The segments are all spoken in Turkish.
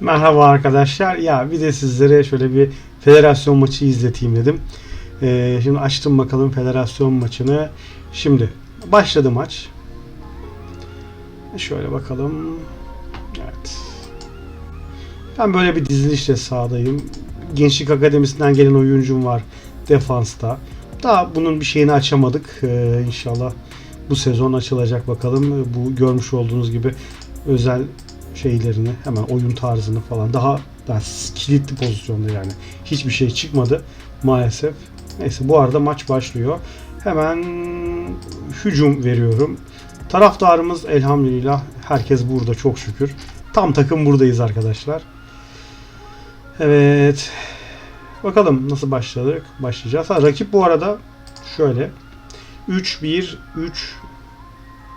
Merhaba arkadaşlar. Ya bir de sizlere şöyle bir federasyon maçı izleteyim dedim. Ee, şimdi açtım bakalım federasyon maçını. Şimdi başladı maç. Şöyle bakalım. Evet. Ben böyle bir dizilişle sahadayım. Gençlik Akademisi'nden gelen oyuncum var defansta. Daha bunun bir şeyini açamadık. Ee, inşallah bu sezon açılacak bakalım. Bu görmüş olduğunuz gibi özel şeylerini hemen oyun tarzını falan daha daha kilitli pozisyonda yani. Hiçbir şey çıkmadı maalesef. Neyse bu arada maç başlıyor. Hemen hücum veriyorum. Taraftarımız elhamdülillah herkes burada çok şükür. Tam takım buradayız arkadaşlar. Evet. Bakalım nasıl başladık? Başlayacağız. Ha, rakip bu arada şöyle 3 1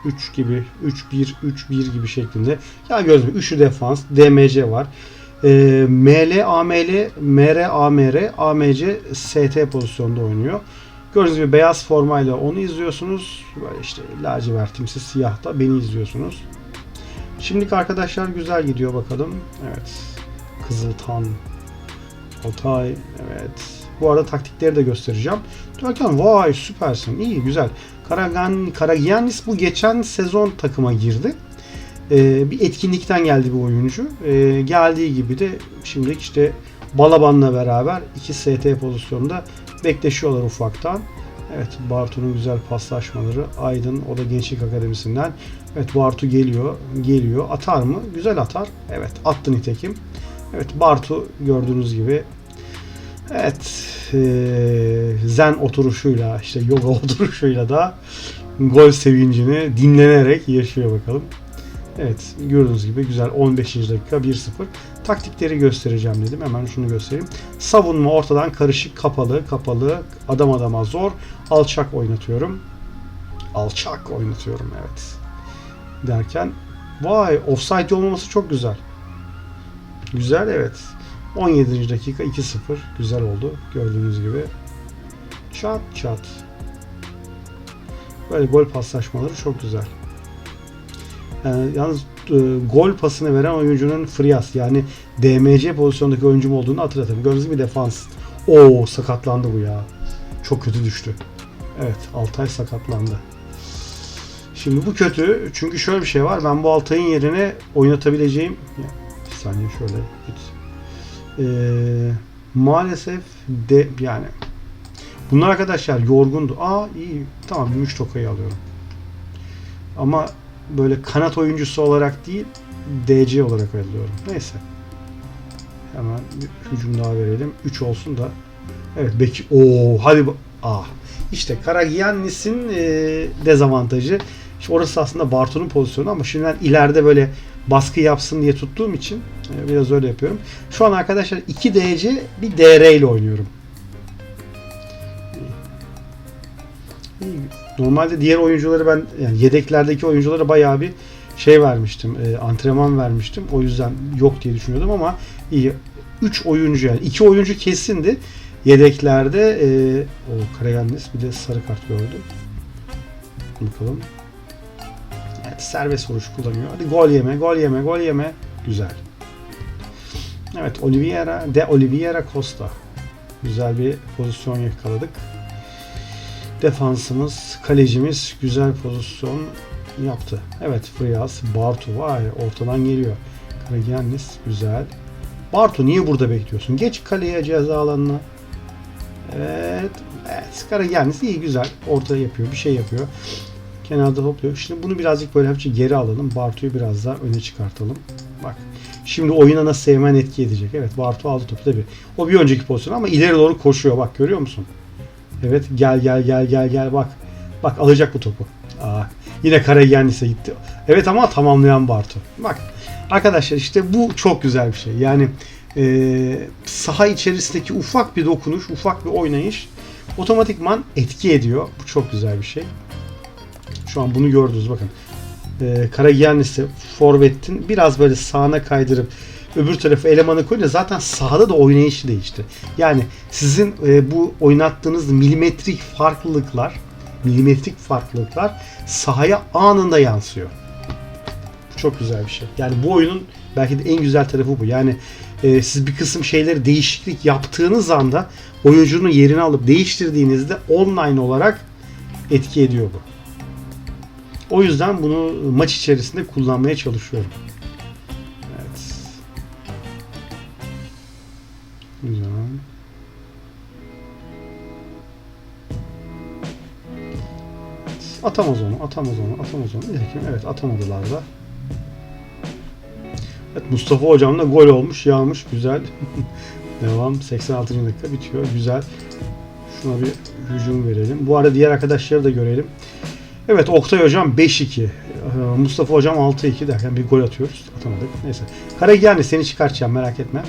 3 3 gibi 3 1 3 1 gibi şeklinde. Ya gördüğünüz gibi defans, DMC var. Ee, ML, AML, MR, AMR, AMC, ST pozisyonda oynuyor. Gördüğünüz gibi beyaz formayla onu izliyorsunuz. Böyle işte lacivertimsi siyahta beni izliyorsunuz. Şimdilik arkadaşlar güzel gidiyor bakalım. Evet. Kızıltan. Altay. Evet. Bu arada taktikleri de göstereceğim. Derken vay süpersin. iyi güzel. Karagan, Karagiannis bu geçen sezon takıma girdi. Ee, bir etkinlikten geldi bir oyuncu. Ee, geldiği gibi de şimdi işte Balaban'la beraber iki ST pozisyonda bekleşiyorlar ufaktan. Evet Bartu'nun güzel paslaşmaları. Aydın o da Gençlik Akademisi'nden. Evet Bartu geliyor. Geliyor. Atar mı? Güzel atar. Evet attı nitekim. Evet Bartu gördüğünüz gibi Evet eee, zen oturuşuyla işte yoga oturuşuyla da gol sevincini dinlenerek yaşıyor bakalım. Evet gördüğünüz gibi güzel 15. dakika 1-0. Taktikleri göstereceğim dedim. Hemen şunu göstereyim. Savunma ortadan karışık kapalı kapalı adam adama zor. Alçak oynatıyorum. Alçak oynatıyorum evet. Derken vay offside olmaması çok güzel. Güzel evet. 17. dakika 2-0. Güzel oldu. Gördüğünüz gibi. Çat çat. Böyle gol paslaşmaları çok güzel. Yani yalnız e, gol pasını veren oyuncunun Frias yani DMC pozisyondaki oyuncum olduğunu hatırlatın. Gördüğünüz gibi defans. Oo sakatlandı bu ya. Çok kötü düştü. Evet Altay sakatlandı. Şimdi bu kötü çünkü şöyle bir şey var. Ben bu Altay'ın yerine oynatabileceğim bir saniye şöyle git. Ee, maalesef de yani bunlar arkadaşlar yorgundu. Aa iyi tamam gümüş tokayı alıyorum. Ama böyle kanat oyuncusu olarak değil DC olarak alıyorum. Neyse. Hemen bir hücum daha verelim. 3 olsun da. Evet Beki. Oo hadi. Ah. İşte Karagiannis'in e, dezavantajı. İşte orası aslında Bartu'nun pozisyonu ama şimdi ben ileride böyle baskı yapsın diye tuttuğum için e, biraz öyle yapıyorum. Şu an arkadaşlar 2 DC bir DR ile oynuyorum. Normalde diğer oyuncuları ben yani yedeklerdeki oyunculara bayağı bir şey vermiştim. e, antrenman vermiştim. O yüzden yok diye düşünüyordum ama iyi. 3 oyuncu yani 2 oyuncu kesindi. Yedeklerde e, o Karayannis bir de sarı kart gördü. Bakalım. Evet, serbest vuruş kullanıyor. Hadi gol yeme, gol yeme, gol yeme. Güzel. Evet, Oliveira de Oliveira Costa. Güzel bir pozisyon yakaladık. Defansımız, kalecimiz güzel pozisyon yaptı. Evet, Frias, Bartu vay ortadan geliyor. Karagiannis güzel. Bartu niye burada bekliyorsun? Geç kaleye ceza alanına. Evet. Evet. Karagiannis iyi güzel. Orta yapıyor. Bir şey yapıyor. Kenarda topluyor. Şimdi bunu birazcık böyle hafifçe geri alalım. Bartu'yu biraz daha öne çıkartalım. Bak. Şimdi oyuna nasıl sevmen etki edecek. Evet Bartu aldı topu tabii. O bir önceki pozisyon ama ileri doğru koşuyor. Bak görüyor musun? Evet gel gel gel gel gel bak. Bak alacak bu topu. Aa, yine Karagiannis'e gitti. Evet ama tamamlayan Bartu. Bak arkadaşlar işte bu çok güzel bir şey. Yani e, saha içerisindeki ufak bir dokunuş, ufak bir oynayış otomatikman etki ediyor. Bu çok güzel bir şey. Şu an bunu gördünüz bakın. E, Karagiannis'i forvetin biraz böyle sağına kaydırıp öbür tarafa elemanı koyunca zaten sahada da oynayışı değişti. Yani sizin e, bu oynattığınız milimetrik farklılıklar milimetrik farklılıklar sahaya anında yansıyor. Bu çok güzel bir şey. Yani bu oyunun Belki de en güzel tarafı bu. Yani e, siz bir kısım şeyleri değişiklik yaptığınız anda oyuncunun yerini alıp değiştirdiğinizde online olarak etki ediyor bu. O yüzden bunu maç içerisinde kullanmaya çalışıyorum. Evet. Güzel. Atamaz onu, atamaz onu, atamaz onu. Evet atamadılar da. Evet Mustafa hocam da gol olmuş, yağmış, güzel. Devam. 86. dakika bitiyor. Güzel. Şuna bir hücum verelim. Bu arada diğer arkadaşları da görelim. Evet Oktay hocam 5-2. Ee, Mustafa hocam 6-2 derken bir gol atıyoruz. Atamadık. Neyse. Karagiyani seni çıkartacağım merak etme.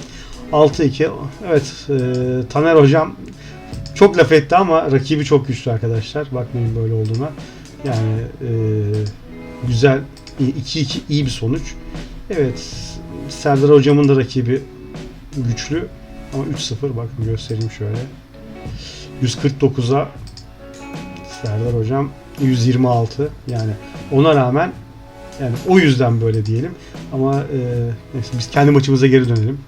6-2. Evet e, Taner hocam çok laf etti ama rakibi çok güçlü arkadaşlar. Bakmayın böyle olduğuna. Yani e, güzel 2-2 iyi bir sonuç. Evet Serdar hocamın da rakibi güçlü. Ama 3-0 bakın göstereyim şöyle. 149'a Serdar hocam 126 yani ona rağmen yani o yüzden böyle diyelim ama e, neyse biz kendi maçımıza geri dönelim.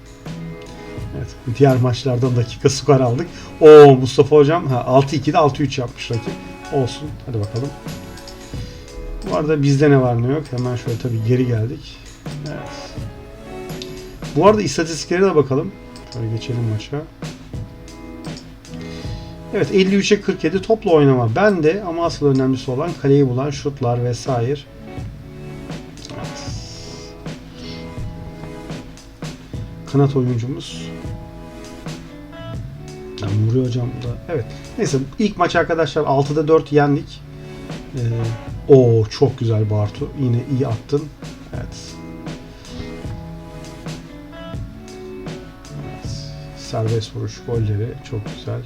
Evet, diğer maçlardan dakika skor aldık. O Mustafa hocam ha 6-2'de 6-3 yapmış rakip. Olsun. Hadi bakalım. Bu arada bizde ne var ne yok. Hemen şöyle tabii geri geldik. Evet. Bu arada istatistiklere de bakalım. Şöyle geçelim maça. Evet 53'e 47 topla oynama. Ben de ama asıl önemlisi olan kaleyi bulan şutlar vesaire. Kanat oyuncumuz. Yani Nuri hocam da. Evet. Neyse ilk maç arkadaşlar 6'da 4 yendik. Ee, o çok güzel Bartu. Yine iyi attın. Evet. Serbest vuruş golleri çok güzel.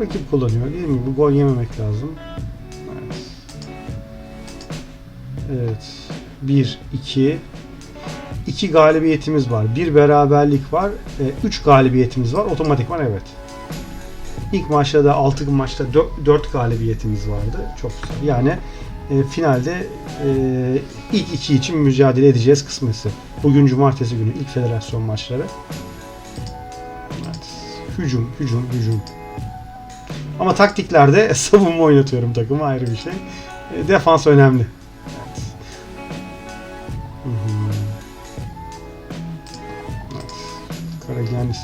Rakip kullanıyor. Dediğim gibi gol yememek lazım. Evet. Evet. 1, 2, 2 galibiyetimiz var. Bir beraberlik var. 3 galibiyetimiz var. Otomatikman evet. İlk maçta da 6 maçta 4 galibiyetimiz vardı. Çok güzel. Yani e, finalde e, ilk iki için mücadele edeceğiz kısmetse. Bugün cumartesi günü ilk federasyon maçları. Evet. Hücum, hücum, hücum. Ama taktiklerde savunma oynatıyorum takımı ayrı bir şey. E, defans önemli. Evet. Hı hı. Evet.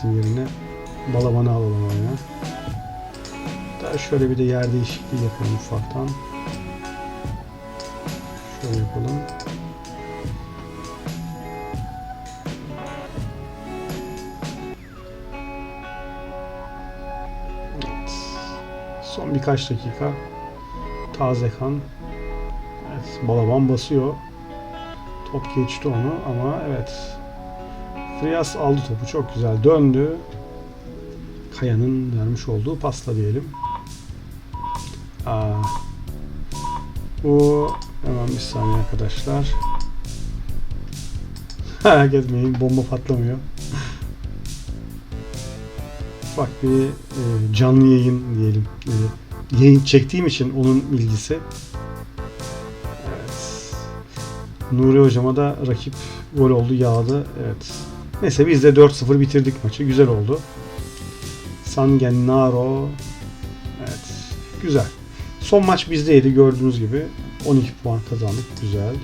Yerine Balaban'ı alalım oyuna. Daha şöyle bir de yer değişikliği yapalım ufaktan. Şöyle yapalım. Son birkaç dakika. Taze kan. Evet, Balaban basıyor. Top geçti onu ama evet. Frias aldı topu çok güzel döndü. Kaya'nın vermiş olduğu pasta diyelim. Aa, bu hemen bir saniye arkadaşlar. Etmeyin bomba patlamıyor. Ufak bir e, canlı yayın diyelim. E, yayın çektiğim için onun bilgisi. Evet. Nuri hocama da rakip gol oldu yağdı. Evet. Neyse biz de 4-0 bitirdik maçı. Güzel oldu. Sangennaro. Evet. Güzel. Son maç bizdeydi gördüğünüz gibi. 12 puan kazandık. Güzel.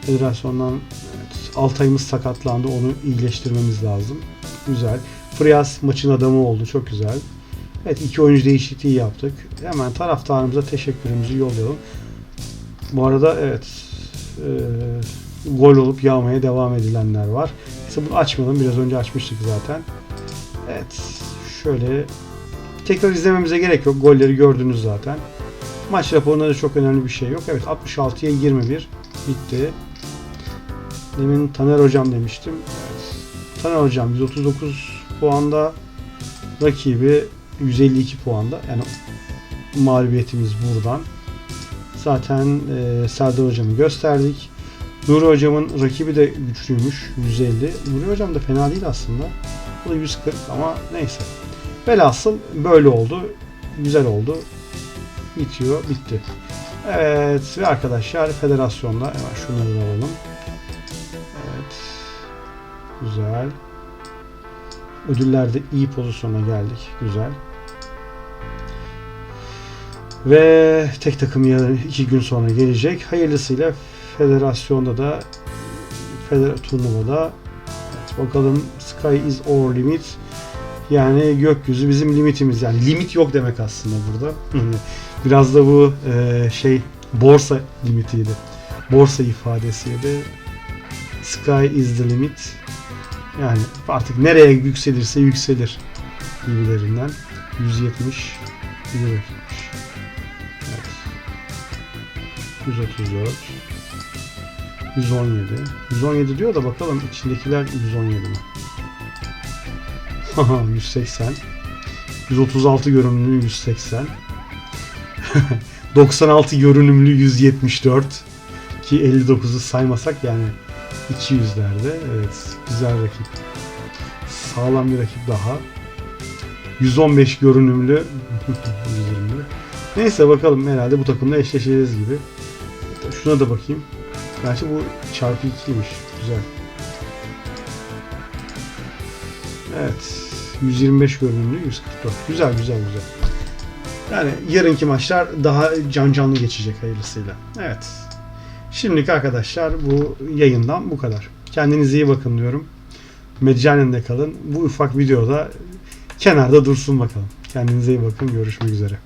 Federasyondan evet, Altay'ımız sakatlandı. Onu iyileştirmemiz lazım. Güzel. Frias maçın adamı oldu. Çok güzel. Evet iki oyuncu değişikliği yaptık. Hemen taraftarımıza teşekkürümüzü yollayalım. Bu arada evet e, gol olup yağmaya devam edilenler var. Neyse bunu açmayalım. Biraz önce açmıştık zaten. Evet. Şöyle tekrar izlememize gerek yok. Golleri gördünüz zaten. Maç raporunda da çok önemli bir şey yok. Evet 66'ya 21 bitti. Demin Taner Hocam demiştim. Evet. Taner Hocam 139 puanda rakibi 152 puanda. Yani mağlubiyetimiz buradan. Zaten e, Serdar Hocam'ı gösterdik. Nuri Hocam'ın rakibi de güçlüymüş. 150. Nuri Hocam da fena değil aslında. Bu da 140 ama neyse. Velhasıl böyle oldu. Güzel oldu. Bitiyor. Bitti. Evet ve arkadaşlar federasyonda hemen şunları alalım. Evet. Güzel. Ödüllerde iyi pozisyona geldik. Güzel. Ve tek takım yarın iki gün sonra gelecek. Hayırlısıyla federasyonda da feder turnuvada evet, bakalım Sky is our limit. Yani gökyüzü bizim limitimiz. Yani limit yok demek aslında burada. Biraz da bu e, şey borsa limitiydi. Borsa ifadesiydi. Sky is the limit. Yani artık nereye yükselirse yükselir gibilerinden. 170 lira. Evet. 134 117 117 diyor da bakalım içindekiler 117 mi? Haha 180 136 görünümlü 180 96 görünümlü 174 ki 59'u saymasak yani 200'lerde evet güzel rakip. Sağlam bir rakip daha. 115 görünümlü. 120 neyse bakalım herhalde bu takımla eşleşeceğiz gibi. Şuna da bakayım. Gerçi bu çarpı 2'ymiş güzel. Evet 125 görünümlü 144 güzel güzel güzel. Yani yarınki maçlar daha can canlı geçecek hayırlısıyla. Evet. Şimdilik arkadaşlar bu yayından bu kadar. Kendinize iyi bakın diyorum. Meccanende kalın. Bu ufak videoda kenarda dursun bakalım. Kendinize iyi bakın. Görüşmek üzere.